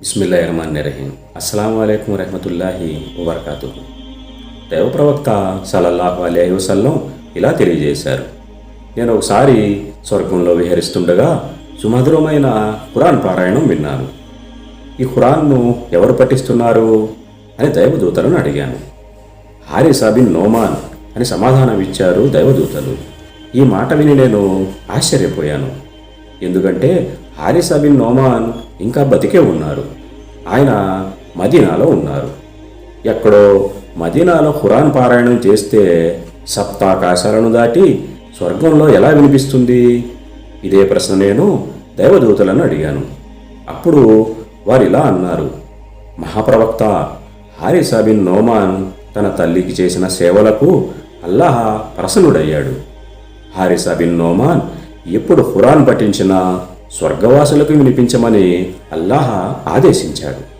బిస్మిల్లా రహమాన్ రహీం అస్సలం అయికం రహమతుల్లాహి వబర్కాతు దైవప్రవక్త సలల్లాహు అలీ వసల్లం ఇలా తెలియజేశారు నేను ఒకసారి స్వర్గంలో విహరిస్తుండగా సుమధురమైన ఖురాన్ పారాయణం విన్నాను ఈ ఖురాన్ను ఎవరు పఠిస్తున్నారు అని దైవదూతలను అడిగాను హారిసాబిన్ నోమాన్ అని సమాధానం ఇచ్చారు దైవదూతలు ఈ మాట విని నేను ఆశ్చర్యపోయాను ఎందుకంటే హారిస్ అబిన్ నోమాన్ ఇంకా బతికే ఉన్నారు. ఆయన మదీనాలో ఉన్నారు. ఎక్కడో మదీనాలో ఖురాన్ పారాయణం చేస్తే సప్తాకాశాలను దాటి స్వర్గంలో ఎలా వినిపిస్తుంది? ఇదే ప్రశ్న నేను దైవదూతలను అడిగాను. అప్పుడు వారు ఇలా అన్నారు. మహాప్రవక్త హారిస్ అబిన్ నోమాన్ తన తల్లికి చేసిన సేవలకు అల్లాహ్ ప్రసన్నుడయ్యాడు. హారిస్ అబిన్ నోమాన్ ఎప్పుడు ఖురాన్ పఠించినా స్వర్గవాసులకు వినిపించమని అల్లాహ ఆదేశించాడు.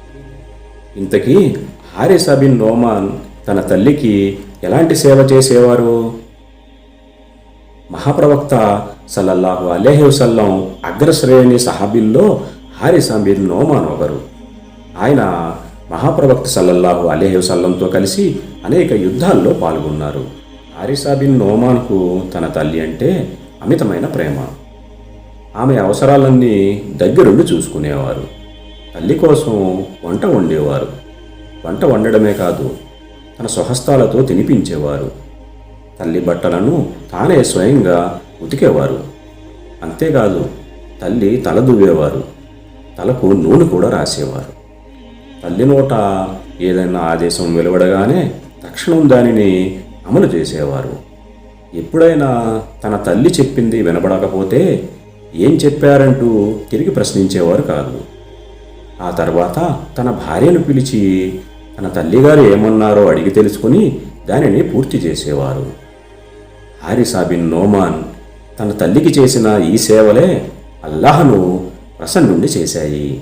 ఇంతకీ హారిసా బిన్ నోమాన్ తన తల్లికి ఎలాంటి సేవ చేసేవారు? మహాప్రవక్త సల్లల్లాహు అలేహి వసల్లం అగ్రశ్రేణి సహాబిల్లో హారిసబిన్ నోమాన్ ఒకరు. ఆయన మహాప్రవక్త సల్లల్లాహు అలేహి వసల్లంతో కలిసి అనేక యుద్ధాల్లో పాల్గొన్నారు. హారిసా బిన్ నోమాన్కు తన తల్లి అంటే అమితమైన ప్రేమ. ఆమె అవసరాలన్నీ దగ్గరుండి చూసుకునేవారు. తల్లి కోసం వంట వండేవారు. వంట వండడమే కాదు తన స్వహస్తాలతో తినిపించేవారు. తల్లి బట్టలను తానే స్వయంగా ఉతికేవారు. అంతేకాదు తల్లి తల దువ్వేవారు. తలకు నూనె కూడా రాసేవారు. తల్లి నోట ఏదైనా ఆదేశం వెలువడగానే తక్షణం దానిని అమలు చేసేవారు. ఎప్పుడైనా తన తల్లి చెప్పింది వినబడకపోతే ఏం చెప్పారంటూ తిరిగి ప్రశ్నించేవారు కాదు. ఆ తర్వాత తన భార్యను పిలిచి తన తల్లిగారు ఏమన్నారో అడిగి తెలుసుకుని దానిని పూర్తి చేసేవారు. హారిసాబిన్ నోమాన్ తన తల్లికి చేసిన ఈ సేవలే అల్లాహను ప్రసన్నుండి చేశాయి.